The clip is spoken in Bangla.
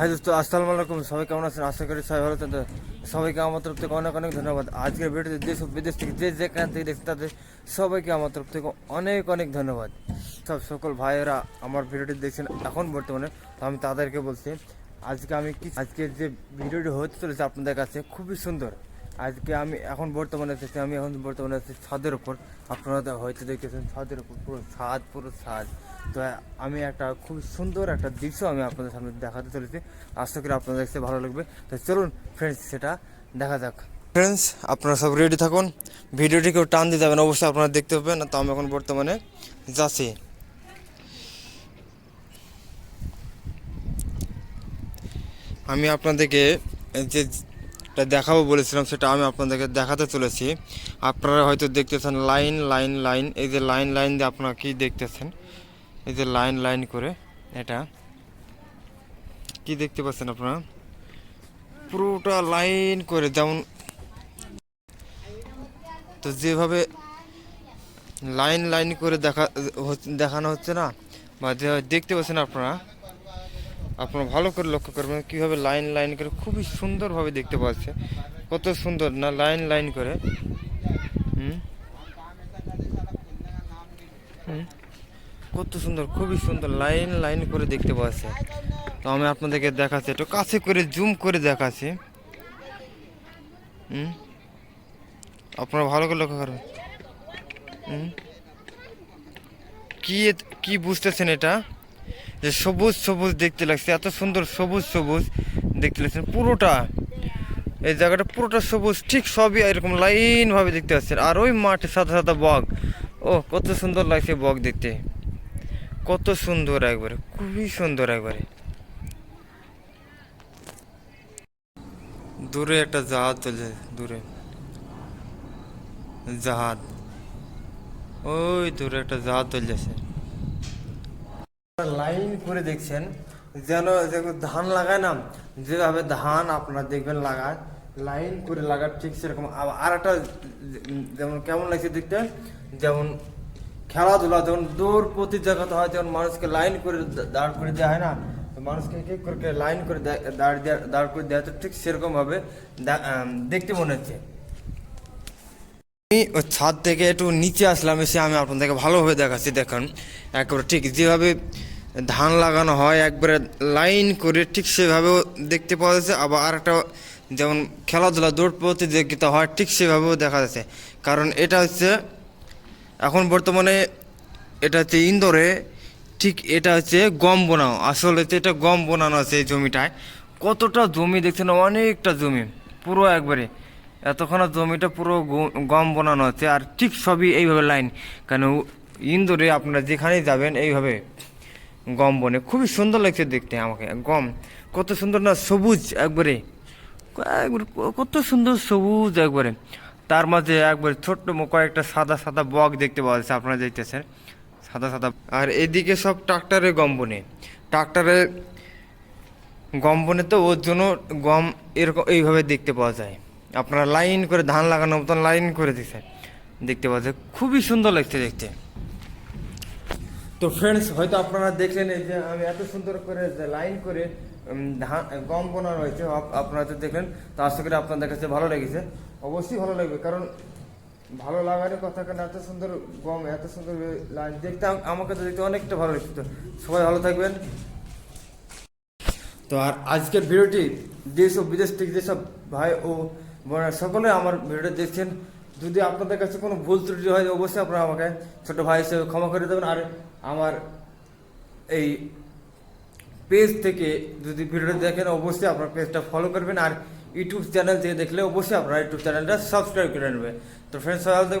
হাই দোস্ত আসসালামু আলাইকুম। সবাই কেমন আছেন? আশা করি সবাই ভালো আছেন। সবাইকে আমার তরফ থেকে অনেক অনেক ধন্যবাদ। আজকের ভিডিওতে দেশ বিদেশ থেকে যে যেখান থেকে দেখছে তাদের সবাইকে আমার তরফ থেকে অনেক অনেক ধন্যবাদ। সব সকল ভাইয়েরা আমার ভিডিওটি দেখছেন এখন বর্তমানে, তো আমি তাদেরকে বলছি, আজকে আমি কি আজকের যে ভিডিওটি হতে চলেছে আপনাদের কাছে খুবই সুন্দর। আজকে আমি এখন বর্তমানে এসেছি আমি এখন বর্তমানে আছি ছাদের উপর। আপনারা তো হয়তো দেখেছেন ছাদের উপর পুরো ছাদ পুরো ছাদ। তো আমি একটা খুব সুন্দর একটা দৃশ্য আমি আপনাদের সামনে দেখাতে চলেছি। আশা করি আপনাদের দেখতে ভালো লাগবে। তো চলুন ফ্রেন্ডস সেটা দেখা যাক। ফ্রেন্ডস আপনারা সব রেডি থাকুন। ভিডিওটি কেউ টান দিয়ে যাবেন অবশ্যই আপনারা দেখতে পাবেন। তো আমি এখন বর্তমানে যাচ্ছি। আমি আপনাদেরকে যে যেটা দেখাবো বলেছিলাম, সেটা আমি আপনাদেরকে দেখাতে চলেছি। আপনারা হয়তো দেখতেছেন লাইন লাইন লাইন, এই যে লাইন লাইন দিয়ে আপনারা কি দেখতেছেন? এই যে লাইন লাইন করে, এটা। কি দেখতে পাচ্ছেন আপনারা? পুরোটা লাইন করে, যেমন তো যেভাবে লাইন লাইন করে দেখা দেখানো হচ্ছে না, বা দেখতে পাচ্ছেন আপনারা আপনারা ভালো করে লক্ষ্য করবেন কীভাবে লাইন লাইন করে খুবই সুন্দরভাবে দেখতে পাচ্ছে। কত সুন্দর না, লাইন লাইন করে। কত সুন্দর, খুবই সুন্দর, লাইন লাইন করে দেখতে পাচ্ছে। তো আমি আপনাদেরকে দেখাচ্ছি, একটু কাছে করে জুম করে দেখাচ্ছি। হুম? আপনারা ভালো করে লক্ষ্য করবেন। হুম? কি কি বুঝতেছেন এটা? যে সবুজ সবুজ দেখতে লাগছে, এত সুন্দর সবুজ সবুজ দেখতে লাগছে, পুরোটা। এই জায়গাটা পুরোটা সবুজ, ঠিক সবই এরকম লাইন ভাবে দেখতে পাচ্ছেন। আর ওই মাঠে সাদা সাদা বগ ও, কত সুন্দর লাগছে বগ দেখতে। কত সুন্দর একবারে, খুবই সুন্দর একবারে। দূরে একটা জাহাজ চলছে, দূরে। জাহাজ। ওই দূরে একটা জাহাজ চলছে। লাইন করে দেখছেন, যেন ধান লাগায় না, যেভাবে ধান আপনারা দেখবেন লাগায়, লাইন করে লাগার ঠিক সেরকম। আর একটা যেমন কেমন লাগছে দেখতে, যেমন খেলাধুলা, যেমন দৌড় প্রতিযোগিতা হয়, যেমন মানুষকে লাইন করে দাঁড় করে দেওয়া হয় না, মানুষকে এক এক করে লাইন করে দাঁড় দেওয়া- দাঁড় করে দেওয়া তো ঠিক সেরকম ভাবে দেখতে মনে হচ্ছে। আমি ছাদ থেকে একটু নিচে আসলাম, এসে আমি আপনাদেরকে ভালোভাবে দেখাচ্ছি, দেখুন। একেবারে ঠিক যেভাবে ধান লাগানো হয়, একবারে লাইন করে ঠিক সেভাবেও দেখতে পাওয়া যাচ্ছে। আবার আর একটা যেমন খেলাধুলা, দৌড় প্রতিযোগিতা হয়, ঠিক সেভাবেও দেখা যাচ্ছে। কারণ এটা হচ্ছে, এখন বর্তমানে এটা হচ্ছে ইন্দোরে, ঠিক এটা হচ্ছে গম বোনাও। আসলে এটা গম বোনানো আছে এই জমিটায়। কতটা জমি দেখছেন? অনেকটা জমি, পুরো একবারে। এতক্ষণ জমিটা পুরো গম বোনানো আছে। আর ঠিক সবই এইভাবে লাইন। কেন, ইন্দোরে আপনারা যেখানেই যাবেন, এইভাবে গম বনে। খুবই সুন্দর লাগছে দেখতে আমাকে, গম। কত সুন্দর না সবুজ একবারে। কত সুন্দর সবুজ একবারে। তার মাঝে একবারে ছোট্ট কয়েকটা সাদা সাদা বক দেখতে পাওয়া যাচ্ছে, আপনারা দেখতেছেন। সাদা সাদা। আর এদিকে সব ট্রাক্টরে গম বনে। ট্রাক্টরে গম বনে তো ওর জন্য গম এরকম এইভাবে দেখতে পাওয়া যায়। আপনারা লাইন করে ধান লাগানোর মতন লাইন করে দিচ্ছে দেখতে পাওয়া যায়। খুবই সুন্দর লাগছে দেখতে। তো ফ্রেন্ডস হয়তো আপনারা দেখলেন এই যে আমি এত সুন্দর করে লাইন করে গম বোনানো হয়েছে আপ- আপনারা তো দেখলেন, তো আশা করি আপনাদের কাছে ভালো লেগেছে। অবশ্যই ভালো লাগবে, কারণ ভালো লাগার কথা কেন এত সুন্দর গম, এত সুন্দর লাইন দেখতে আমাকে তো দেখতে অনেকটা ভালো লাগছে। তো সবাই ভালো থাকবেন। তো আর আজকের ভিডিওটি দেশ ও বিদেশ থেকে যেসব ভাই ও বোনেরা, সকলে আমার ভিডিওটা দেখছেন। যদি আপনাদের কাছে কোনো ভুল ত্রুটি হয় অবশ্যই আপনারা আমাকে ছোট ভাই হিসেবে ক্ষমা করে দেবেন। আর আমার এই পেজ থেকে যদি ভিডিও দেখেন, অবশ্যই আপনার পেজটা ফলো করবেন। আর ইউটিউব চ্যানেল থেকে দেখলে অবশ্যই আপনারা ইউটিউব চ্যানেলটা সাবস্ক্রাইব করে নেবেন। তো ফ্রেন্ডস সবাই থাকবেন।